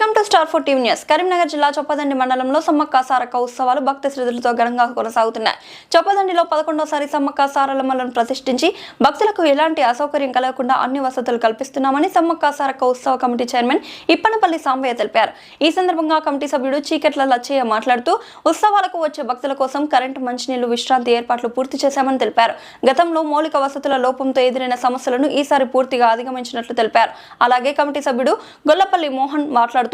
Welcome to Star Four TV news. Karimnagar జిల్లా చొప్పదండి మండలంలో సమ్మక్క సారక్క ఉత్సవాలు భక్తి శ్రద్ధలతో ఘనంగా కొనసాగుతున్నాయి. చొప్పదండిలో పదకొండోసారి సమ్మక్క సారలమ్మలను ప్రతిష్ఠించి భక్తులకు ఎలాంటి అసౌకర్యం కలగకుండా అన్ని వసతులు కల్పిస్తున్నామని సమ్మక్క సారక్క ఉత్సవ కమిటీ చైర్మన్ ఇప్పనపల్లి సాంబయ్య తెలిపారు. ఈ సందర్భంగా కమిటీ సభ్యుడు చీకట్ల లచ్చయ్య మాట్లాడుతూ ఉత్సవాలకు వచ్చే భక్తుల కోసం కరెంటు మంచినీళ్ళు విశ్రాంతి ఏర్పాట్లు పూర్తి చేశామని తెలిపారు. గతంలో మౌలిక వసతుల లోపంతో ఎదురైన సమస్యలను ఈసారి పూర్తిగా అధిగమించినట్లు తెలిపారు. అలాగే కమిటీ సభ్యుడు గొల్లపల్లి మోహన్ మాట్లాడుతూ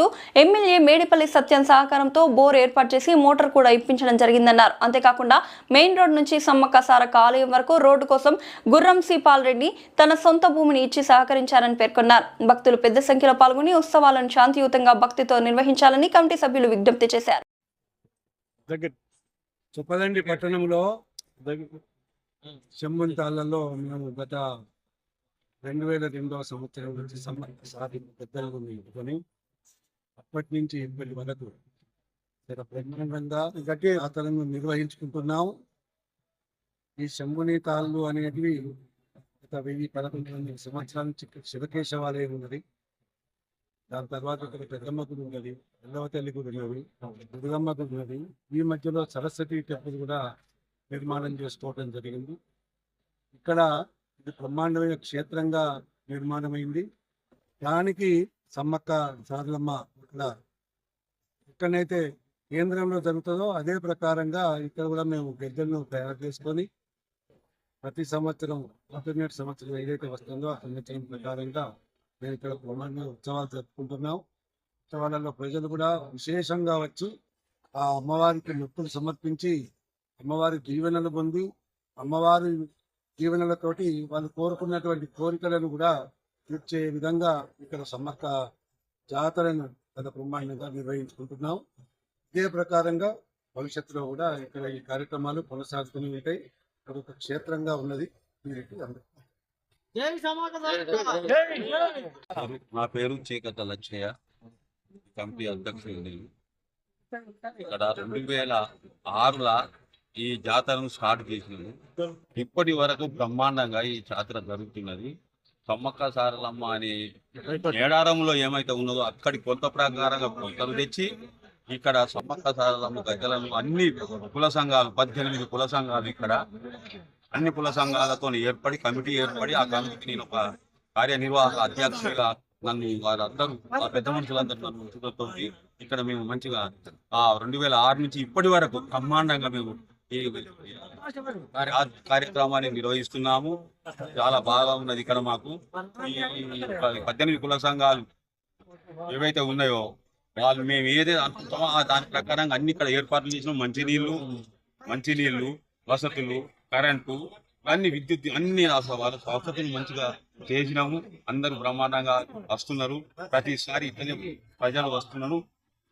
ఎమ్మెల్యే మేడిపల్లి సత్యం సహకారంతో బోర్ ఏర్పాటు చేసి మోటార్ కూడా ఇప్పించడం జరిగిందన్నారు. అంతేకాకుండా మెయిన్ రోడ్ నుంచి సమ్మక్క ఆలయం వరకు రోడ్డు కోసం గుర్రం సి పాల్రెడ్డి తన సొంత భూమిని ఇచ్చి సహకరించారని పేర్కొన్నారు. భక్తులు పెద్ద సంఖ్యలో పాల్గొని ఉత్సవాలను శాంతియుతంగా భక్తితో నిర్వహించాలని కమిటీ సభ్యులు విజ్ఞప్తి చేశారు. చొప్పదండి పట్టణంలో చెమ్మంతాళ్ళలో మేము గత రెండు వేల రెండవ సంవత్సరం నుంచి సమ్మక్క సాధి పెద్దలు అప్పటి నుంచి ఇప్పటి వరకు చాలా బ్రహ్మాండంగా గట్టి నిర్వహించుకుంటున్నాం ఈ శంభుని తాళ్ళు అనేటివి గత వెయ్యి పదకొండు వందల సంవత్సరాల నుంచి శివకేశవాలయం ఉన్నది. దాని తర్వాత ఇక్కడ పెద్దమ్మ గుడి ఉన్నది రెండవ తల్లి గుడి ఉన్నది దుర్గమ్మ గుడి ఉన్నది. ఈ మధ్యలో సరస్వతి టెంపుల్ కూడా నిర్మాణం చేసుకోవడం జరిగింది. ఇక్కడ ఇది బ్రహ్మాండమైన క్షేత్రంగా నిర్మాణమైంది. దానికి సమ్మక్క సారలమ్మ ఇక్కడ ఎక్కడైతే కేంద్రంలో జరుగుతుందో అదే ప్రకారంగా ఇక్కడ కూడా మేము గద్దెలను తయారు చేసుకొని ప్రతి సంవత్సరం ఆల్టర్నేట్ సంవత్సరం ఏదైతే వస్తుందో ఆ సంవత్సరం ప్రకారంగా మేము ఇక్కడ బ్రహ్మాండంగా ఉత్సవాలు జరుపుకుంటున్నాం. ఉత్సవాలలో ప్రజలు కూడా విశేషంగా వచ్చి ఆ అమ్మవారికి మొక్కులు సమర్పించి అమ్మవారి దీవెనలు పొంది అమ్మవారి దీవెనలతోటి వాళ్ళు కోరుకున్నటువంటి కోరికలను కూడా తీర్చే విధంగా ఇక్కడ సమ్మక్క జాతరను గత బ్రహ్మాండంగా నిర్వహించుకుంటున్నాం. ఇదే ప్రకారంగా భవిష్యత్తులో కూడా ఇక్కడ ఈ కార్యక్రమాలు కొనసాగుతూనే ఉంటాయి. ఇక్కడ ఒక క్షేత్రంగా ఉన్నది. అందరికీ నా పేరు చీకట లచ్చయ్య కమిటీ అధ్యక్షుడు నేను. ఇక్కడ రెండు వేల ఆరులా ఈ జాతరను స్టార్ట్ చేసినాము. ఇప్పటి వరకు బ్రహ్మాండంగా ఈ జాతర జరుగుతున్నది. సమ్మక్క సారలమ్మ అనే మేడారంలో ఏమైతే ఉన్నదో అక్కడి కొంత ప్రకారంగా కొంతలు తెచ్చి ఇక్కడ సమ్మక్క సారలమ్మ గద్దలను అన్ని కుల సంఘాలు పద్దెనిమిది కుల సంఘాలు ఇక్కడ అన్ని కుల సంఘాలతో ఏర్పడి కమిటీ ఏర్పడి ఆ కమిటీకి నేను ఒక కార్యనిర్వాహక అధ్యక్షుడిగా నన్ను వారందరూ ఆ పెద్ద మనుషులందరూ నన్ను ఇక్కడ మేము మంచిగా ఆ రెండు వేల ఆరు నుంచి ఇప్పటి వరకు బ్రహ్మాండంగా మేము కార్యక్రమాన్ని నిర్వహిస్తున్నాము. చాలా బాగా ఉన్నది ఇక్కడ మాకు. పద్దెనిమిది కుల సంఘాలు ఏవైతే ఉన్నాయో వాళ్ళు మేము ఏదైతే అనుకుంటామో దాని ప్రకారంగా అన్ని ఇక్కడ ఏర్పాట్లు చేసినాం మంచినీళ్ళు మంచినీళ్ళు వసతులు కరెంటు అన్ని విద్యుత్ అన్ని వాళ్ళ వసతులు మంచిగా చేసినాము. అందరూ బ్రహ్మాండంగా వస్తున్నారు. ప్రతిసారి ఇట్లనే ప్రజలు వస్తున్నారు.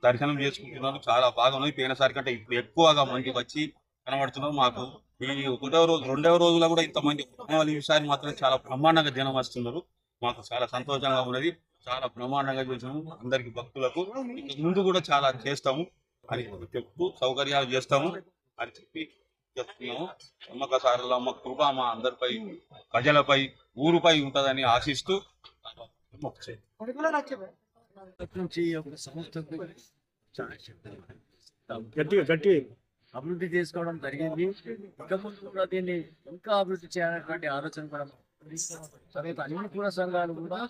దర్శనం చేసుకుంటున్నారు. చాలా బాగా ఉన్నది. పోయినసారి కంటే ఇప్పుడు ఎక్కువగా మంది వచ్చి కనబడుతున్నారు మాకు ఈ ఒకటో రోజు రెండవ రోజులో కూడా ఇంతమంది ఈసారి మాత్రం చాలా బ్రహ్మాండంగా జనం వస్తున్నారు మాకు చాలా సంతోషంగా ఉన్నది. చాలా బ్రహ్మాండంగా చేసాము అందరికి భక్తులకు ముందు కూడా చాలా చేస్తాము. అని చెప్తూ సౌకర్యాలు చేస్తాము. అని చెప్పి చెప్తున్నాము. అమ్మక సారలమ్మ కృప మా అందరిపై ప్రజలపై ఊరుపై ఉంటుందని ఆశిస్తూ నుంచి గట్టిగా. గట్టి అభివృద్ధి చేసుకోవడం జరిగింది. ఇక ముందు కూడా దీన్ని ఇంకా అభివృద్ధి చేయాలనేటువంటి ఆలోచన కూడా ఉంది. తర్వాత అన్ని సంఘాలు కూడా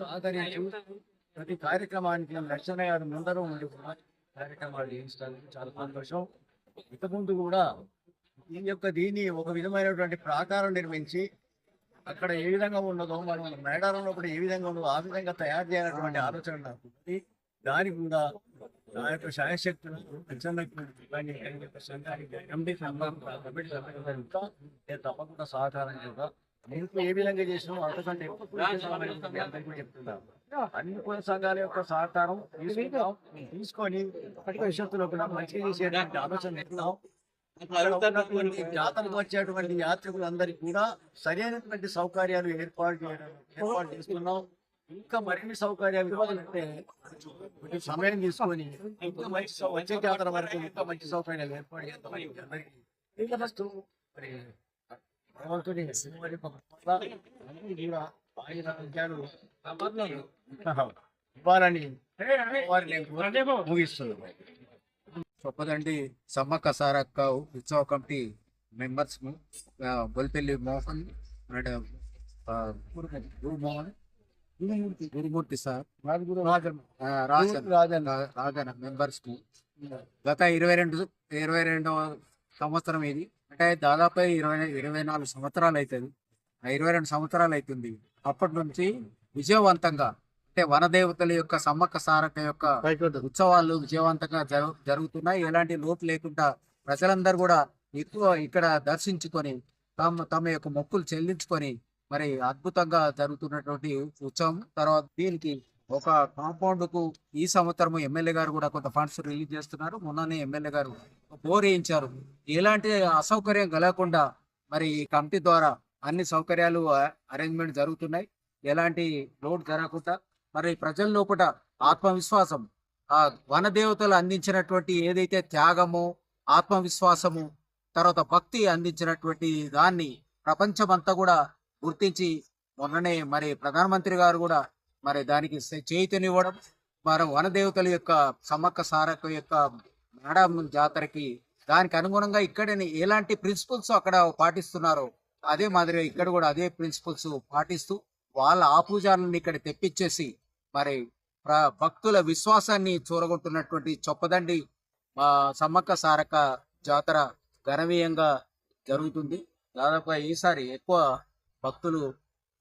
సహకరించి. ప్రతి కార్యక్రమానికి లక్షణ గారు ముందర ఉండి కూడా కార్యక్రమాలు చేయించడానికి చాలా సంతోషం. ఇంతకుముందు ముందు కూడా దీని యొక్క దీన్ని ఒక విధమైనటువంటి ప్రాకారం నిర్మించి అక్కడ ఏ విధంగా ఉన్నదో మనం మేడారంలో కూడా ఏ విధంగా ఉన్నదో ఆ విధంగా తయారు చేయాలన్నటువంటి ఆలోచన నాకు కూడా నా యొక్క శాయశక్తులు ఎండి నేను తప్పకుండా సహకారం చేస్తా. మీకు ఏ విధంగా చేసినా అంతకంటే అందరికీ చెప్తున్నాను అన్ని కుల సంఘాల యొక్క సహకారం తీసుకుంటాం తీసుకొని భవిష్యత్తులో కూడా మంచిగా చేసేటువంటి ఆలోచన చేస్తున్నాం జాతరకు వచ్చేటువంటి యాత్రికులందరికీ కూడా సరైనటువంటి సౌకర్యాలు ఏర్పాటు చేయడం ఏర్పాటు చేస్తున్నాం. ఇంకా మరిన్ని సౌకర్యాలు ఇవ్వాలంటే సమయం తీసుకొని ఇంకా మంచి వచ్చే జాతర వరకు ఇంకా మంచి సౌకర్యాలు ఏర్పాటు చేద్దామని మీ అందరికీ మరి భగవంతుని కూడా ఇవ్వాలని వారిని చొప్పదండి సమ్మక్క సారక్క ఉత్సవ committee members Bolpalli Mohan and Gurumohan Gurumurthy sir? ఆ, రాజన్ రాజన్ రాజన్ మెంబర్స్ గత ఇరవై రెండు ఇరవై రెండవ సంవత్సరం ఇది. అంటే దాదాపు ఇరవై ఇరవై నాలుగు సంవత్సరాలు అవుతుంది ఆ ఇరవై రెండు సంవత్సరాలు అవుతుంది అప్పటి నుంచి విజయవంతంగా అంటే వనదేవతల యొక్క సమ్మక్క సారక్క యొక్క ఉత్సవాలు విజయవంతంగా జరు జరుగుతున్నాయి. ఎలాంటి లోటు లేకుండా ప్రజలందరూ కూడా ఎక్కువ ఇక్కడ దర్శించుకొని తమ తమ యొక్క మొక్కులు చెల్లించుకొని మరి అద్భుతంగా జరుగుతున్నటువంటి ఉత్సవం. తర్వాత దీనికి ఒక కాంపౌండ్కు ఈ సంవత్సరం ఎమ్మెల్యే గారు కూడా కొంత ఫండ్స్ రిలీజ్ చేస్తున్నారు. మొన్ననే ఎమ్మెల్యే గారు బోర్ వేయించారు. ఎలాంటి అసౌకర్యం కలగకుండా మరి ఈ కమిటీ ద్వారా అన్ని సౌకర్యాలు అరేంజ్మెంట్ జరుగుతున్నాయి. ఎలాంటి లోడ్ జరగకుండా మరి ప్రజల లోపల ఆత్మవిశ్వాసం ఆ వన దేవతలు అందించినటువంటి ఏదైతే త్యాగము ఆత్మవిశ్వాసము తర్వాత భక్తి అందించినటువంటి దాన్ని ప్రపంచమంతా కూడా గుర్తించి మొన్ననే మరి ప్రధానమంత్రి గారు కూడా మరి దానికి స- మరి వనదేవతల యొక్క సమ్మక్క సారక యొక్క మేడం జాతరకి దానికి అనుగుణంగా ఇక్కడ ఎలాంటి ప్రిన్సిపల్స్ అక్కడ పాటిస్తున్నారో అదే మాదిరిగా ఇక్కడ కూడా అదే ప్రిన్సిపల్స్ పాటిస్తూ వాళ్ళ ఆపూజాలను ఇక్కడ తెప్పించేసి మరి భక్తుల విశ్వాసాన్ని చూరగొంటున్నటువంటి చొప్పదండి మా సమ్మక్క సారక్క జాతర గణవీయంగా జరుగుతుంది. దాదాపు ఈసారి ఎక్కువ భక్తులు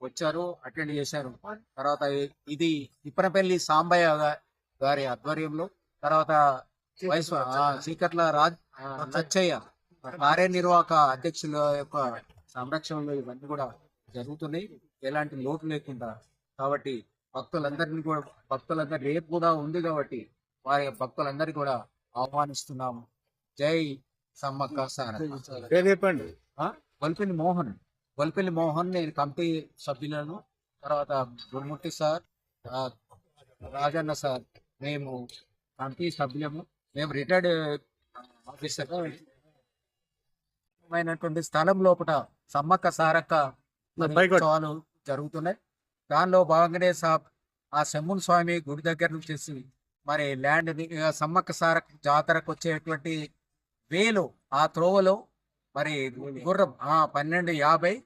వచ్చారు అటెండ్ చేశారు. తర్వాత ఇది తిప్పనపల్లి సాంబయ్య గారి ఆధ్వర్యంలో తర్వాత వైస్ చీకట్ల రాజ్ ఆ, లచ్చయ్య కార్యనిర్వాహక అధ్యక్షుల యొక్క సంరక్షణలో ఇవన్నీ కూడా జరుగుతున్నాయి. ఎలాంటి లోటు లేకుండా కాబట్టి భక్తులందరినీ కూడా భక్తులందరూ రేపు కూడా ఉంది కాబట్టి వారి భక్తులందరినీ కూడా ఆహ్వానిస్తున్నాము. జై సమ్మక్క సార చెప్పండి. మోహన్. వల్పల్లి మోహన్ నేను కమిటీ సభ్యులను తర్వాత గురుమూర్తి సార్ రాజన్న సార్ మేము కమిటీ సభ్యులము. మేము రిటైర్డ్ ఆఫీసర్. అయినటువంటి స్థలం లోపల సమ్మక్క సారక్క. ఉత్సవాలు జరుగుతున్నాయి. దానిలో భాగంగానే సా- ఆ శంభుని స్వామి గుడి దగ్గర నుంచి మరి ల్యాండ్ సమ్మక్క సారక్క జాతరకు వచ్చేటువంటి వేలు ఆ త్రోవలో మరి గుర్రం ఆ పన్నెండు యాభై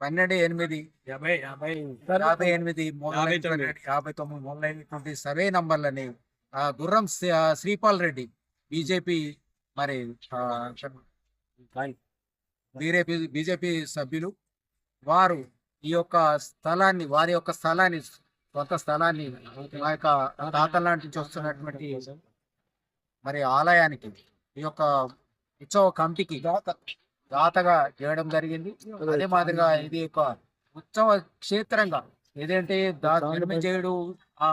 పన్నెండు ఎనిమిది యాభై యాభై. యాభై ఎనిమిది యాభై తొమ్మిది. మొదలైనటువంటి సర్వే నంబర్లని ఆ గుర్రం శ్రీపాల్ రెడ్డి బీజేపీ మరి బీజేపీ బీజేపీ సభ్యులు. వారు ఈ యొక్క స్థలాన్ని వారి యొక్క స్థలాన్ని కొత్త స్థలాన్ని మా యొక్క తాతల నుంచి వస్తున్నటువంటి మరి ఆలయానికి ఈ యొక్క ఉత్సవ కమిటీకి దాతగా చేయడం జరిగింది. అదే మాదిరిగా ఇది ఒక ఉత్సవ క్షేత్రంగా ఏదంటే జన్మజయుడు ఆ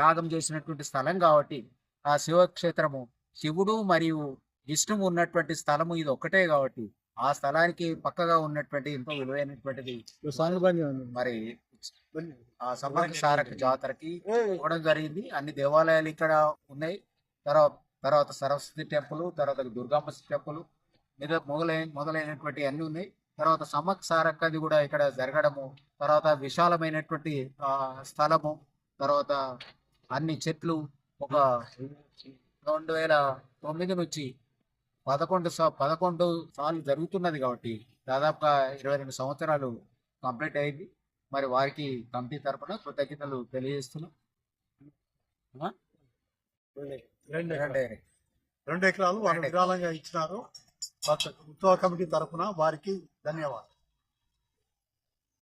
యాగం చేసినటువంటి స్థలం కాబట్టి ఆ శివక్షేత్రము శివుడు మరియు విష్ణువు ఉన్నటువంటి స్థలము ఇది ఒక్కటే కాబట్టి ఆ స్థలానికి పక్కగా ఉన్నటువంటి ఎంతో విలువైనటువంటిది. మరి ఆ సమ్మక్క సారక జాతరకి ఇవ్వడం జరిగింది. అన్ని దేవాలయాలు ఇక్కడ ఉన్నాయి. తర్వాత తర్వాత సరస్వతి టెంపుల్ తర్వాత దుర్గమ్మ టెంపుల్ మీద మొదలైన మొదలైనటువంటి అన్ని ఉన్నాయి. తర్వాత సమ్మక్క సారక్కది కూడా ఇక్కడ జరగడము తర్వాత విశాలమైనటువంటి స్థలము తర్వాత అన్ని చెట్లు ఒక రెండు వేల తొమ్మిది నుంచి పదకొండు సా- పదకొండు సార్లు జరుగుతున్నది కాబట్టి దాదాపుగా ఇరవై రెండు సంవత్సరాలు కంప్లీట్ అయింది. మరి వారికి కమిటీ తరపున కృతజ్ఞతలు తెలియజేస్తున్నాం? రెండు ఎకరాలు. వాళ్ళు విరాళంగా ఇచ్చినారు. ఉత్సవ కమిటీ తరఫున వారికి ధన్యవాదాలు.